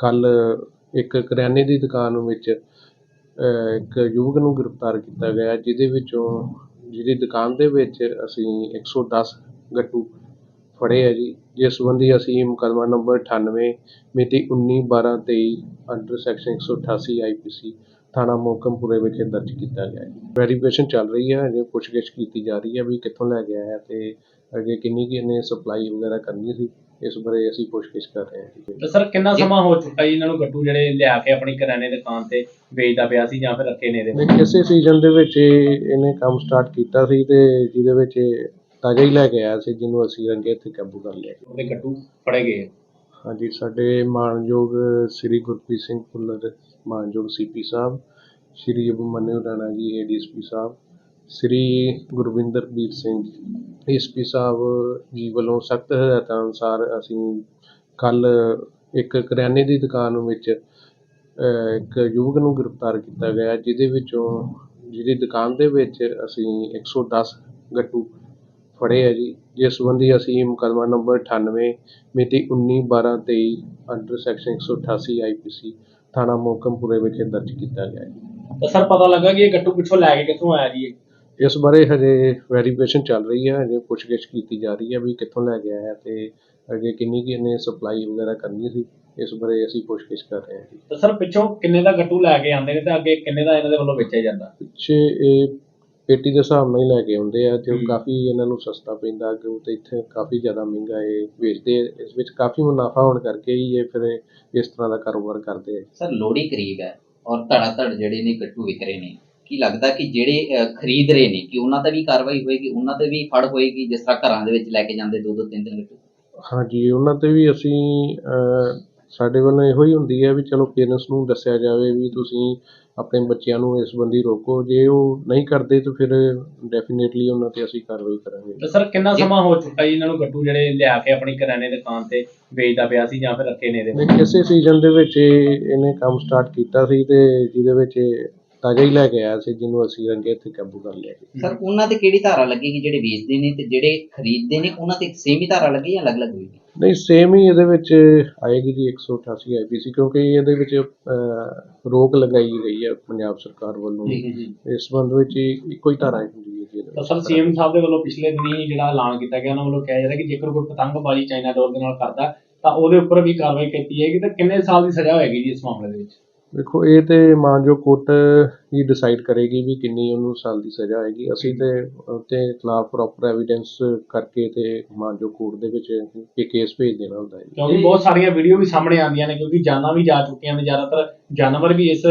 ਕੱਲ੍ਹ ਇੱਕ ਕਰਿਆਨੇ ਦੀ ਦੁਕਾਨ ਵਿੱਚ ਇੱਕ ਯੁਵਕ ਨੂੰ ਗ੍ਰਿਫਤਾਰ ਕੀਤਾ ਗਿਆ, ਜਿਹਦੇ ਵਿੱਚੋਂ, ਜਿਹਦੀ ਦੁਕਾਨ ਦੇ ਵਿੱਚ ਅਸੀਂ 110 ਗੱਟੂ ਫੜੇ ਹੈ ਜੀ, ਜਿਸ ਸੰਬੰਧੀ ਅਸੀਂ ਮੁਕੱਦਮਾ ਨੰਬਰ 98 ਮਿਤੀ 19 12 23 ਅੰਡਰ ਸੈਕਸ਼ਨ ਇੱਕ ਸੌ ਅਠਾਸੀ ਆਈ ਪੀ ਸੀ ਥਾਣਾ ਮੋਕਮਪੁਰੇ ਵਿਖੇ ਦਰਜ ਕੀਤਾ ਗਿਆ ਹੈ। ਵੈਰੀਫਿਕੇਸ਼ਨ ਚੱਲ ਰਹੀ ਹੈ ਅਜੇ ਪੁੱਛਗਿੱਛ ਕੀਤੀ ਜਾ ਰਹੀ ਹੈ ਵੀ ਕਿੱਥੋਂ ਲੈ ਕੇ ਆਇਆ ਤੇ ਅੱਗੇ ਕਿੰਨੀ ਕਿ ਇਹਨੇ ਸਪਲਾਈ ਵਗੈਰਾ ਕਰਨੀ ਸੀ ਇਸ ਬਾਰੇ ਅਸੀਂ ਪੁੱਛਗਿੱਛ ਕਰ ਰਹੇ ਹਾਂ। ਤੇ ਸਰ ਕਿੰਨਾ ਸਮਾਂ ਹੋ ਚੁੱਕਾ ਜੀ ਇਹਨਾਂ ਨੂੰ ਗੱਟੂ ਜਿਹੜੇ ਲਿਆ ਕੇ ਆਪਣੀ ਕਰਿਆਨੇ ਦੀ ਦੁਕਾਨ ਤੇ ਵੇਚਦਾ ਪਿਆ ਸੀ ਜਾਂ ਫਿਰ ਰੱਖੇ ਨੇ ਇਹਦੇ ਕਿਸੇ ਸੀਜ਼ਨ ਦੇ ਵਿੱਚ ਇਹ- ਇਹਨੇ ਕੰਮ ਸਟਾਰਟ ਕੀਤਾ ਸੀ ਤੇ ਜਿਹਦੇ ਵਿੱਚ ਤਾਜ਼ਾ ਹੀ ਲੈ ਕੇ ਆਇਆ ਸੀ ਜਿਹਨੂੰ ਅਸੀਂ ਰੰਗੇ ਹੱਥੀਂ ਕਾਬੂ ਕਰ ਲਿਆ। ਉਹਦੇ ਗੱਟੂ ਫੜੇ ਗਏ ਹਾਂਜੀ, ਸਾਡੇ ਮਾਣਯੋਗ ਸ੍ਰੀ ਗੁਰਪ੍ਰੀਤ ਸਿੰਘ ਭੁੱਲਰ, ਮਾਨਯੋਗ ਸੀਪੀ ਸਾਹਿਬ, ਸ੍ਰੀ ਅਭਿਮਨਿਊ ਰਾਣਾ ਜੀ ਏਡੀਐਸਪੀ ਸਾਹਿਬ, ਸ੍ਰੀ ਗੁਰਵਿੰਦਰਬੀਰ ਸਿੰਘ ਏਐਸਪੀ ਸਾਹਿਬ ਜੀ ਵੱਲੋਂ ਸਖਤ ਹਦਾਇਤਾਂ ਅਨੁਸਾਰ ਅਸੀਂ ਕੱਲ ਇੱਕ ਕਰਿਆਨੇ ਦੀ ਦੁਕਾਨ ਵਿੱਚ ਇੱਕ ਯੁਵਕ ਨੂੰ ਗ੍ਰਿਫਤਾਰ ਕੀਤਾ ਗਿਆ, ਜਿਹਦੇ ਵਿੱਚੋਂ, ਜਿਹਦੀ ਦੁਕਾਨ ਦੇ ਵਿੱਚ ਅਸੀਂ 110 ਗੱਟੂ ਫੜੇ ਆ ਜੀ। ਜਿਸ ਸੰਬੰਧੀ ਅਸੀਂ ਮੁਕੱਦਮਾ ਨੰਬਰ 98 ਮਿਤੀ 19 12 23 ਅੰਡਰ ਸੈਕਸ਼ਨ 188 ਆਈਪੀਸੀ ਥਾਣਾ ਮੋਕਮਪੁਰੇ ਵਿਖੇ ਦਰਜ ਕੀਤਾ ਗਿਆ ਹੈ ਤਾਂ ਸਰ ਪਤਾ ਲੱਗਾ ਕਿ ਇਹ ਗੱਟੂ ਪਿੱਛੋਂ ਲੈ ਕੇ ਕਿੱਥੋਂ ਆਇਆ ਜੀ ਇਹ? ਇਸ ਬਾਰੇ ਹਜੇ ਵੈਰੀਫਿਕੇਸ਼ਨ ਚੱਲ ਰਹੀ ਹੈ ਹਜੇ ਪੁੱਛਗਿੱਛ ਕੀਤੀ ਜਾ ਰਹੀ ਹੈ ਵੀ ਕਿੱਥੋਂ ਲੈ ਕੇ ਆਇਆ ਤੇ ਅੱਗੇ ਕਿੰਨੀ ਕਿ ਇਹਨੇ ਸਪਲਾਈ ਵਗੈਰਾ ਕਰਨੀ ਸੀ ਇਸ ਬਾਰੇ ਅਸੀਂ ਪੁੱਛਗਿੱਛ ਕਰ ਰਹੇ ਹਾਂ ਜੀ। ਤਾਂ ਸਰ ਪਿੱਛੋਂ ਕਿੰਨੇ ਦਾ ਗੱਟੂ ਲੈ ਕੇ ਆਉਂਦੇ ਨੇ ਤੇ ਅੱਗੇ ਕਿੰਨੇ ਦਾ ਇਹਨਾਂ ਦੇ ਵੱਲੋਂ ਵੇਚਿਆ ਜਾਂਦਾ? ਪਿੱਛੇ ਇਹ ਪੇਟੀ ਦੇ ਹਿਸਾਬ ਨਾਲ ਹੀ ਲੈ ਕੇ ਆਉਂਦੇ ਆ ਤੇ ਉਹ। ਕਾਫੀ ਇਹਨਾਂ ਨੂੰ ਸਸਤਾ ਪੈਂਦਾ ਅੱਗੇ ਤੇ ਇੱਥੇ ਕਾਫੀ ਜ਼ਿਆਦਾ ਮਹਿੰਗਾ ਇਹ ਵੇਚਦੇ। ਇਸ ਵਿੱਚ ਕਾਫੀ ਮੁਨਾਫਾ ਹੋਣ ਕਰਕੇ ਹੀ ਇਹ ਫਿਰ ਇਸ ਤਰ੍ਹਾਂ ਦਾ ਕਾਰੋਬਾਰ ਕਰਦੇ ਆ ਸਰ ਲੋਹੜੀ ਕਰੀਬ ਹੈ ਔਰ ਧੜਾ ਧੜ ਜਿਹੜੇ ਨੇ ਗੱਟੂ ਵਿਕ ਰਹੇ ਨੇ ਕੀ ਲੱਗਦਾ ਕਿ ਜਿਹੜੇ ਖਰੀਦ ਰਹੇ ਨੇ ਕਿ ਉਹਨਾਂ ਤੇ ਵੀ ਕਾਰਵਾਈ ਹੋਏਗੀ ਉਹਨਾਂ ਤੇ ਵੀ ਫੜ ਹੋਏਗੀ ਜਿਸ ਤਰ੍ਹਾਂ ਘਰਾਂ ਦੇ ਵਿੱਚ ਲੈ ਕੇ ਜਾਂਦੇ ਦੋ ਦੋ ਤਿੰਨ ਤਿੰਨ ਗੱਟੂ ਹਾਂਜੀ ਉਹਨਾਂ ਤੇ ਵੀ ਅਸੀਂ ਸਾਡੇ ਵੱਲੋਂ ਇਹੋ ਹੀ ਹੁੰਦੀ ਹੈ ਵੀ ਚਲੋ ਪੇਰੈਂਟਸ ਨੂੰ ਦੱਸਿਆ ਜਾਵੇ ਵੀ ਤੁਸੀਂ ਆਪਣੇ ਬੱਚਿਆਂ ਨੂੰ ਇਸ ਸੰਬੰਧੀ ਰੋਕੋ। ਜੇ ਉਹ ਨਹੀਂ ਕਰਦੇ ਤਾਂ ਫਿਰ ਡੈਫੀਨੇਟਲੀ ਉਹਨਾਂ ਤੇ ਅਸੀਂ ਕਾਰਵਾਈ ਕਰਾਂਗੇ। ਤਾਂ ਸਰ ਕਿੰਨਾ ਸਮਾਂ ਹੋ ਚੁੱਕਾ ਜੀ ਇਹਨਾਂ ਨੂੰ ਗੱਟੂ ਜਿਹੜੇ ਲਿਆ ਕੇ ਆਪਣੀ ਕਰਿਆਨੇ ਦੀ ਦੁਕਾਨ ਤੇ ਵੇਚਦਾ ਪਿਆ ਸੀ ਜਾਂ ਫਿਰ ਰੱਖੇ ਨੇ ਇਹਦੇ ਨਹੀਂ ਕਿਸੇ ਸੀਜ਼ਨ ਦੇ ਵਿੱਚ ਇਹ- ਇਹਨੇ ਕੰਮ ਸਟਾਰਟ ਕੀਤਾ ਸੀ ਤੇ ਜਿਹਦੇ ਵਿੱਚ ਇਹ ਤਾਜ਼ਾ ਹੀ ਲੈ ਕੇ ਆਇਆ ਸੀ ਜਿਹਨੂੰ ਅਸੀਂ ਰੰਗੇ ਹੱਥੀਂ ਕਾਬੂ ਕਰ ਲਿਆ ਜੀ ਸਰ ਉਹਨਾਂ ਤੇ ਕਿਹੜੀ ਧਾਰਾ ਲੱਗੇਗੀ ਜਿਹੜੇ ਵੇਚਦੇ ਨੇ ਤੇ ਜਿਹੜੇ ਖਰੀਦਦੇ ਨੇ ਉਹਨਾਂ ਤੇ ਸੇਮ ਹੀ ਧਾਰਾ ਲੱਗੇ ਜਾਂ ਅਲੱਗ-ਅਲੱਗ ਹੋਏਗੀ ਨਹੀਂ ਸੇਮ ਹੀ ਇਹਦੇ ਵਿੱਚ ਆਏਗੀ ਜੀ 188 ਆਈਪੀਸੀ ਕਿਉਂਕਿ ਇਹਦੇ ਵਿੱਚ ਅਹ, ਰੋਕ ਲਗਾਈ ਗਈ ਹੈ ਪੰਜਾਬ ਸਰਕਾਰ ਵੱਲੋਂ ਇਸ ਸੰਬੰਧ ਵਿੱਚ ਹੀ ਇੱਕੋ ਹੀ ਧਾਰਾ ਹੁੰਦੀ ਹੈ ਜੀ ਇਹਦੇ ਤਾਂ ਵਿੱਚ। ਸਰ ਸੀਐਮ ਸਾਹਿਬ ਦੇ ਵੱਲੋਂ ਪਿਛਲੇ ਦਿਨੀ ਜਿਹੜਾ ਐਲਾਨ ਕੀਤਾ ਗਿਆ ਉਹਨਾਂ ਵੱਲੋਂ ਕਿਹਾ ਜਾ ਰਿਹਾ ਕਿ ਜੇਕਰ ਕੋਈ ਪਤੰਗਬਾਜ਼ੀ ਚਾਈਨਾ ਡੋਰ ਦੇ ਨਾਲ ਕਰਦਾ ਤਾਂ ਉਹਦੇ ਉੱਪਰ ਵੀ ਕਾਰਵਾਈ ਕੀਤੀ ਜਾਏਗੀ ਤਾਂ ਕਿੰਨੇ ਸਾਲ ਦੀ ਸਜ਼ਾ ਹੋਏਗੀ ਜੀ ਇਸ ਮਾਮਲੇ ਦੇ ਵਿੱਚ? ਦੇਖੋ ਇਹ ਤੇ ਮਾਨਜੋ ਕੋਰਟ ਹੀ ਡਿਸਾਈਡ ਕਰੇਗੀ ਵੀ ਕਿੰਨੀ ਉਹਨੂੰ ਸਾਲ ਦੀ ਸਜ਼ਾ ਹੋਏਗੀ ਅਸੀਂ ਤੇ ਉਹਦੇ ਖਿਲਾਫ ਪ੍ਰੋਪਰ ਐਵੀਡੈਂਸ ਕਰਕੇ ਤੇ ਮਾਨਜੋ ਕੋਰਟ ਦੇ ਵਿੱਚ ਇਹ ਕੇਸ ਭੇਜ ਦੇਣਾ ਹੁੰਦਾ ਹੈ। ਕਿਉਂਕਿ ਬਹੁਤ ਸਾਰੀਆਂ ਵੀਡੀਓ ਵੀ ਸਾਹਮਣੇ ਆਉਂਦੀਆਂ ਨੇ ਕਿਉਂਕਿ ਜਾਨਾਂ ਵੀ ਜਾ ਚੁੱਕੀਆਂ ਨੇ। ਜ਼ਿਆਦਾਤਰ ਜਾਨਵਰ ਵੀ ਇਸ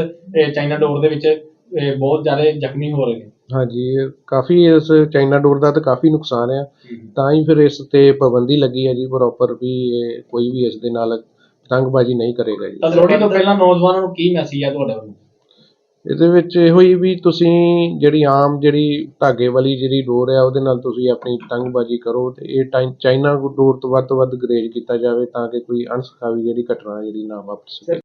ਚਾਈਨਾ ਡੋਰ ਦੇ ਵਿੱਚ ਬਹੁਤ ਜ਼ਿਆਦਾ ਜ਼ਖਮੀ ਹੋ ਰਹੇ ਨੇ। ਹਾਂਜੀ ਕਾਫੀ ਇਸ ਚਾਈਨਾ ਡੋਰ ਦਾ ਤਾਂ ਕਾਫੀ ਨੁਕਸਾਨ ਆ। ਤਾਂ ਹੀ ਫਿਰ ਇਸ ਤੇ ਪਾਬੰਦੀ ਲੱਗੀ ਹੈ ਜੀ ਪ੍ਰੋਪਰ ਵੀ ਕੋਈ ਵੀ ਇਸ ਦੇ ਨਾਲ ਪਤੰਗਬਾਜ਼ੀ ਨਹੀਂ ਕਰੇਗਾ ਜੀ। ਤਾਂ ਲੋਹੜੀ ਤੋਂ ਪਹਿਲਾਂ ਨੌਜਵਾਨਾਂ ਨੂੰ ਕੀ ਮੈਸੇਜ ਆ ਤੁਹਾਡੇ ਵੱਲੋਂ? ਇਹਦੇ ਵਿੱਚ ਇਹੋ ਹੀ ਵੀ ਤੁਸੀਂ ਜਿਹੜੀ ਆਮ ਜਿਹੜੀ ਧਾਗੇ ਵਾਲੀ ਜਿਹੜੀ ਡੋਰ ਆ ਉਹਦੇ ਨਾਲ ਤੁਸੀਂ ਆਪਣੀ ਪਤੰਗਬਾਜ਼ੀ ਕਰੋ ਤੇ ਇਹ ਟਾਈ- ਚਾਈਨਾ ਡੋਰ ਤੋਂ ਵੱਧ ਤੋਂ ਵੱਧ ਗਰੇਜ ਕੀਤਾ ਜਾਵੇ ਤਾਂ ਕਿ ਕੋਈ ਅਣਸਖਾਵੀ ਜਿਹੜੀ ਘਟਨਾ ਜਿਹੜੀ ਨਾ ਵਾਪਰ ਸਕੇ।